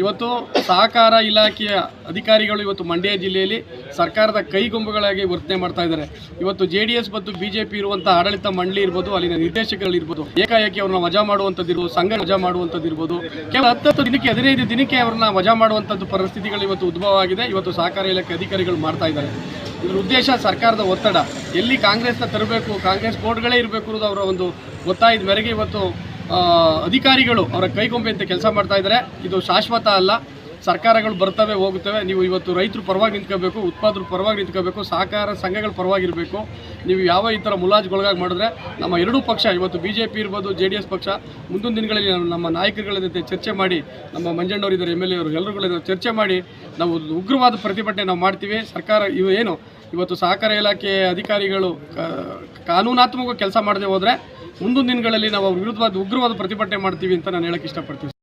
ಇವತ್ತು ಸಹಕಾರ ಇಲಾಖೆಯ ಅಧಿಕಾರಿಗಳು ಇವತ್ತು ಮಂಡ್ಯ ಜಿಲ್ಲೆಯಲ್ಲಿ ಸರ್ಕಾರದ ಕೈಗೊಂಬುಗಳಾಗಿ ವರ್ತನೆ ಮಾಡ್ತಾ ಇದ್ದಾರೆ. ಇವತ್ತು ಜೆ ಡಿ ಎಸ್ ಮತ್ತು ಬಿಜೆಪಿ ಇರುವಂಥ ಆಡಳಿತ ಮಂಡಳಿ ಇರ್ಬೋದು, ಅಲ್ಲಿನ ನಿರ್ದೇಶಕಗಳಿರ್ಬೋದು ಏಕಾಏಕಿ ಅವ್ರನ್ನ ವಜಾ ಮಾಡುವಂಥದ್ದು ಇರ್ಬೋದು ಸಂಘ ವಜಾ ಮಾಡುವಂಥದ್ದು ಇರ್ಬೋದು ಕೇವಲ ಹತ್ತತ್ತು ದಿನಕ್ಕೆ, ಹದಿನೈದು ದಿನಕ್ಕೆ ಅವ್ರನ್ನ ವಜಾ ಮಾಡುವಂಥದ್ದು ಪರಿಸ್ಥಿತಿಗಳು ಇವತ್ತು ಉದ್ಭವ ಆಗಿದೆ. ಇವತ್ತು ಸಹಕಾರ ಇಲಾಖೆ ಅಧಿಕಾರಿಗಳು ಮಾಡ್ತಾ ಇದ್ದಾರೆ. ಇದ್ರ ಉದ್ದೇಶ ಸರ್ಕಾರದ ಒತ್ತಡ. ಎಲ್ಲಿ ಕಾಂಗ್ರೆಸ್ನ ತರಬೇಕು, ಕಾಂಗ್ರೆಸ್ ಬೋರ್ಡ್ಗಳೇ ಇರಬೇಕು ಅನ್ನೋದು ಅವರ ಒಂದು ಒತ್ತಾಯದ ಮೇರೆಗೆ ಇವತ್ತು ಅಧಿಕಾರಿಗಳು ಅವರ ಕೈಗೊಂಬೆಯಂತೆ ಕೆಲಸ ಮಾಡ್ತಾ ಇದ್ದಾರೆ. ಇದು ಶಾಶ್ವತ ಅಲ್ಲ. ಸರ್ಕಾರಗಳು ಬರ್ತವೆ, ಹೋಗುತ್ತವೆ. ನೀವು ಇವತ್ತು ರೈತರು ಪರವಾಗಿ ನಿಂತ್ಕೋಬೇಕು ಉತ್ಪಾದರು ಪರವಾಗಿ ನಿಂತ್ಕೋಬೇಕು, ಸಹಕಾರ ಸಂಘಗಳ ಪರವಾಗಿರಬೇಕು. ನೀವು ಯಾವ ಈ ಥರ ಮುಲಾಜ್ಗೊಳಗಾಗಿ ಮಾಡಿದ್ರೆ ನಮ್ಮ ಎರಡೂ ಪಕ್ಷ, ಇವತ್ತು ಬಿ ಜೆ ಪಿ ಇರ್ಬೋದು, ಜೆ ಡಿ ಎಸ್ ಪಕ್ಷ, ಮುಂದಿನ ದಿನಗಳಲ್ಲಿ ನಮ್ಮ ನಾಯಕರುಗಳ ಜೊತೆ ಚರ್ಚೆ ಮಾಡಿ, ನಮ್ಮ ಮಂಜಣ್ಣವರಿದ್ದಾರೆ, ಎಂ ಎಲ್ ಎ ಅವರು ಎಲ್ಲರುಗಳ ಚರ್ಚೆ ಮಾಡಿ, ನಾವು ಉಗ್ರವಾದ ಪ್ರತಿಭಟನೆ ನಾವು ಮಾಡ್ತೀವಿ. ಸರ್ಕಾರ ಇವು ಏನು? ಇವತ್ತು ಸಹಕಾರ ಇಲಾಖೆ ಅಧಿಕಾರಿಗಳು ಕಾನೂನಾತ್ಮಕ ಕೆಲಸ ಮಾಡದೆ ಹೋದರೆ ಮುಂದಿನ ದಿನಗಳಲ್ಲಿ ನಾವು ವಿರುದ್ಧವಾದ ಉಗ್ರವಾದ ಪ್ರತಿಭಟನೆ ಮಾಡ್ತೀವಿ ಅಂತ ನಾನು ಹೇಳಕ್ಕೆ ಇಷ್ಟಪಡ್ತೀನಿ.